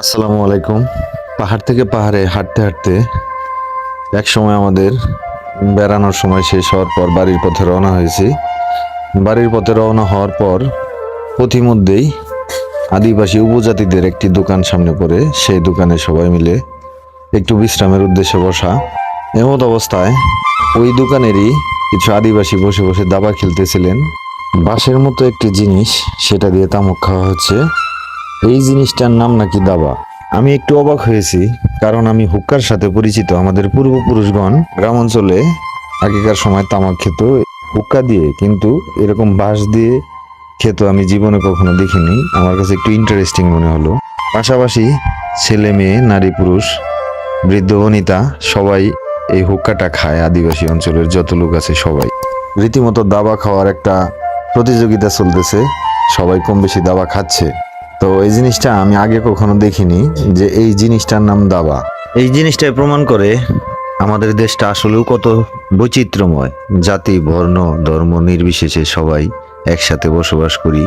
আসসালামু আলাইকুম। পাহাড় থেকে পাহাড়ে হাঁটতে হাঁটতে এক সময় আমাদের বেড়ানোর সময় শেষ হওয়ার পর বাড়ির পথে রওনা হয়েছি। বাড়ির পথে রওনা হওয়ার পর পথিমধ্যেই আদিবাসী উপজাতিদের একটি দোকান সামনে পড়ে। সেই দোকানে সবাই মিলে একটু বিশ্রামের উদ্দেশ্যে বসা। এমত অবস্থায় ওই দোকানেরই কিছু আদিবাসী বসে বসে দাবা খেলতেছিলেন। বাঁশের মতো একটি জিনিস, সেটা দিয়ে তামুক খাওয়া হচ্ছে। এই জিনিসটার নাম নাকি দাবা। আমি একটু অবাক হয়েছি, কারণ আমি হুক্কার সাথে পরিচিত আমাদের পূর্বপুরুষগণ গ্রাম অঞ্চলে আগেকার সময় তামাক খেত, হুক্কা দিয়ে, কিন্তু এরকম বাঁশ দিয়ে খেত আমি জীবনে কখনো দেখিনি। আমার কাছে একটু ইন্টারেস্টিং মনে হলো। পাশাপাশি ছেলে মেয়ে, নারী পুরুষ, বৃদ্ধ, বনিতা, সবাই এই হুক্কাটা খায়। আদিবাসী অঞ্চলের যত লোক আছে সবাই। রীতিমতো দাবা খাওয়ার একটা প্রতিযোগিতা চলতেছে। সবাই কম বেশি দাবা খাচ্ছে। তো এই জিনিসটা আমি আগে কখনো দেখিনি যে এই জিনিসটার নাম দাবা। এই জিনিসটাই প্রমাণ করে আমাদের দেশটা আসলেও কত বৈচিত্র্যময়। জাতি, বর্ণ, ধর্ম নির্বিশেষে সবাই একসাথে বসবাস করি।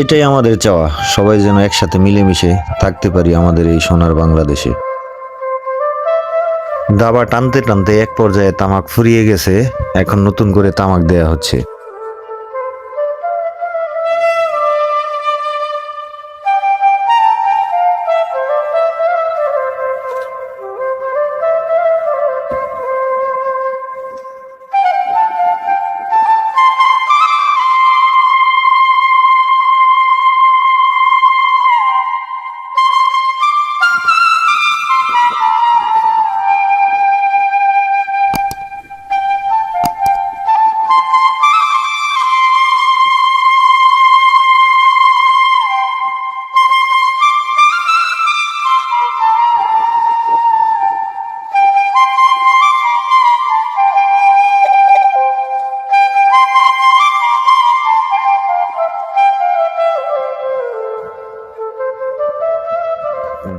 এটাই আমাদের চাওয়া, সবাই যেন একসাথে মিলেমিশে থাকতে পারি আমাদের এই সোনার বাংলাদেশে। দাবা টানতে টানতে এক পর্যায়ে তামাক ফুরিয়ে গেছে, এখন নতুন করে তামাক দেয়া হচ্ছে।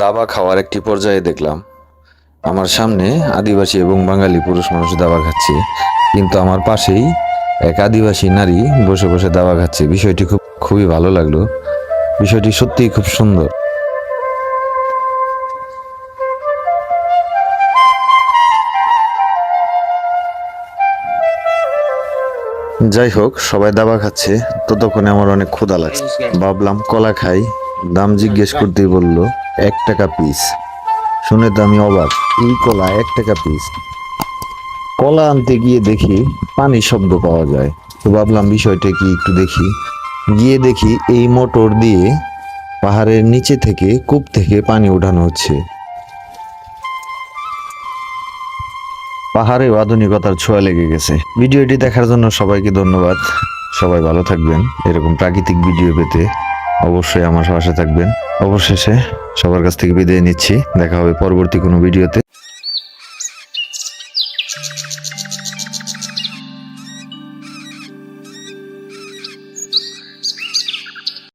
দাবা খাওয়ার একটি পর্যায়ে দেখলাম, আমার সামনে আদিবাসী এবং বাঙালি পুরুষ মানুষ দাবা খাচ্ছে, কিন্তু আমার পাশেই এক আদিবাসী নারী বসে বসে দাবা খাচ্ছে। বিষয়টি খুব, খুবই ভালো লাগল। বিষয়টি সত্যিই খুব সুন্দর। যাই হোক, সবাই দাবা খাচ্ছে। ততক্ষণে আমার অনেক ক্ষুধা লাগছে। ভাবলাম, কলা খাই। দাম জিজ্ঞেস করতেই বলল, এক টাকা পিস শুনে তো আমি অবাক, এই কলা এক টাকা পিস কলা আনতে গিয়ে দেখি পানি শব্দ পাওয়া যায়। তো ভাবলাম বিষয়টা কি একটু দেখি। গিয়ে দেখি এই মোটর দিয়ে পাহাড়ের নিচে থেকে কূপ থেকে পানি ওঠানো হচ্ছে। পাহাড়ে আধুনিকতার ছোঁয়া লেগে গেছে। ভিডিওটি দেখার জন্য সবাইকে ধন্যবাদ। সবাই ভালো থাকবেন। এরকম প্রাকৃতিক ভিডিও পেতে অবশ্যই আমার পাশে থাকবেন। অবশেষে সবার কাছ থেকে বিদায় নিচ্ছি। দেখা হবে পরবর্তী কোনো ভিডিওতে।